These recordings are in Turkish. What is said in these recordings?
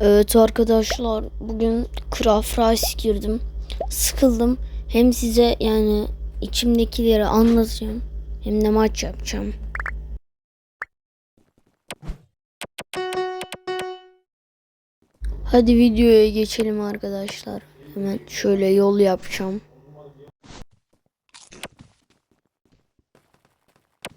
Evet arkadaşlar bugün Craft Rice girdim. Sıkıldım. Hem size yani içimdekileri anlatacağım. Hem de maç yapacağım. Hadi videoya geçelim arkadaşlar. Hemen şöyle yol yapacağım.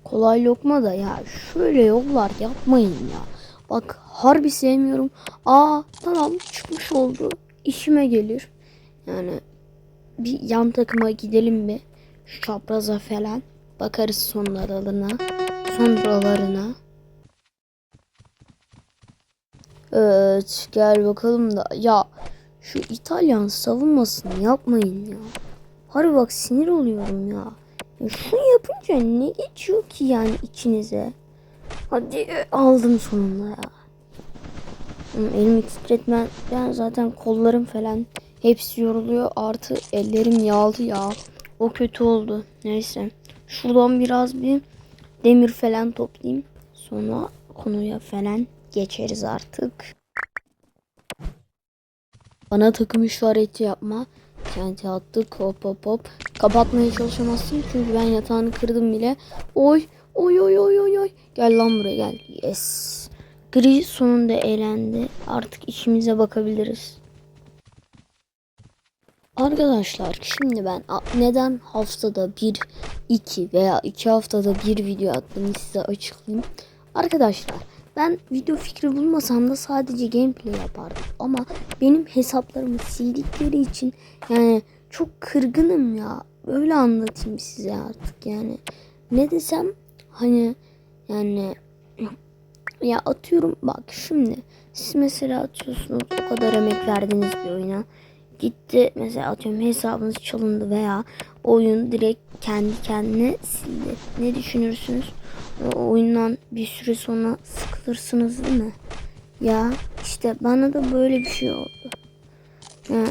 Kolay lokma da ya şöyle yollar yapmayın ya. Bak harbi sevmiyorum. Aa tamam çıkmış oldu. İşime gelir. Yani bir yan takıma gidelim bir. Şu çapraza falan. Bakarız sonralarına. Sonralarına. Evet gel bakalım da. Ya şu İtalyan savunmasını yapmayın ya. Harbi bak sinir oluyorum ya. ya şunu yapınca ne geçiyor ki yani içinize? Hadi aldım sonunda ya. Elimi titretmen ben zaten kollarım falan hepsi yoruluyor artı ellerim yağlı ya. O kötü oldu. Neyse. Şuradan biraz bir demir falan toplayayım. Sonra konuya falan geçeriz artık. Bana takım işareti yapma. Kenti attık hop hop hop. Kapatmaya çalışamazsın çünkü ben yatağını kırdım bile. Oy oy oy oy oy oy. Gel lan buraya gel. Yes. Gri sonunda eğlendi. Artık işimize bakabiliriz. Arkadaşlar şimdi ben neden haftada bir, iki veya iki haftada bir video attığımı size açıklayayım. Arkadaşlar ben video fikri bulmasam da sadece gameplay yapardım. Ama benim hesaplarımı sildikleri için yani çok kırgınım ya. Öyle anlatayım size artık yani. Ne desem hani yani ya atıyorum bak şimdi siz mesela atıyorsunuz o kadar emek verdiniz bir oyuna. Gitti mesela atıyorum hesabınız çalındı veya oyun direkt kendi kendine sildi. Ne düşünürsünüz? O oyundan bir süre sonra sıkılırsınız değil mi? Ya işte bana da böyle bir şey oldu. Yani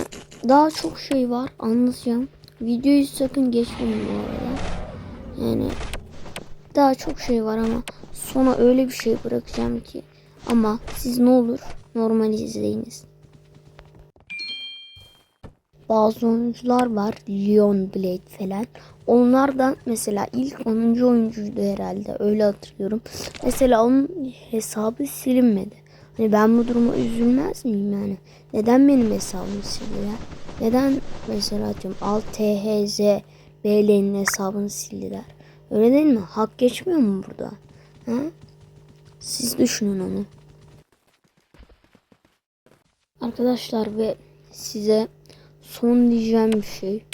daha çok şey var anlatacağım. Videoyu sakın geçmeyin bu arada. Yani daha çok şey var ama sona öyle bir şey bırakacağım ki. Ama siz ne olur normal izleyiniz. Bazı oyuncular var. Leon Blade falan. Onlardan mesela ilk 10. oyuncuydu herhalde. Öyle hatırlıyorum. Mesela onun hesabı silinmedi. Hani ben bu duruma üzülmez miyim yani? Neden benim hesabımı sildiler? Neden mesela atıyorum Alt THZ BL'nin hesabını sildiler? Öyle değil mi? Hak geçmiyor mu burada? Ha? Siz düşünün onu. Arkadaşlar ve size son diyeceğim bir şey.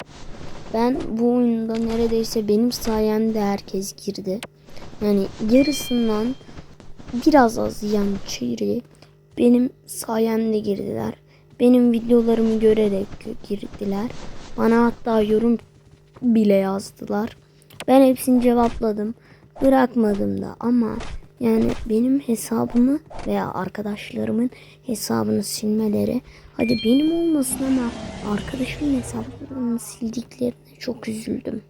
Ben bu oyunda neredeyse benim sayemde herkes girdi. Yani yarısından biraz az yani çeyreği benim sayemde girdiler. Benim videolarımı görerek girdiler. Bana hatta yorum bile yazdılar. Ben hepsini cevapladım. Bırakmadım da ama yani benim hesabımı veya arkadaşlarımın hesabını silmeleri hadi benim olmasın ama arkadaşımın hesabını sildiklerine çok üzüldüm.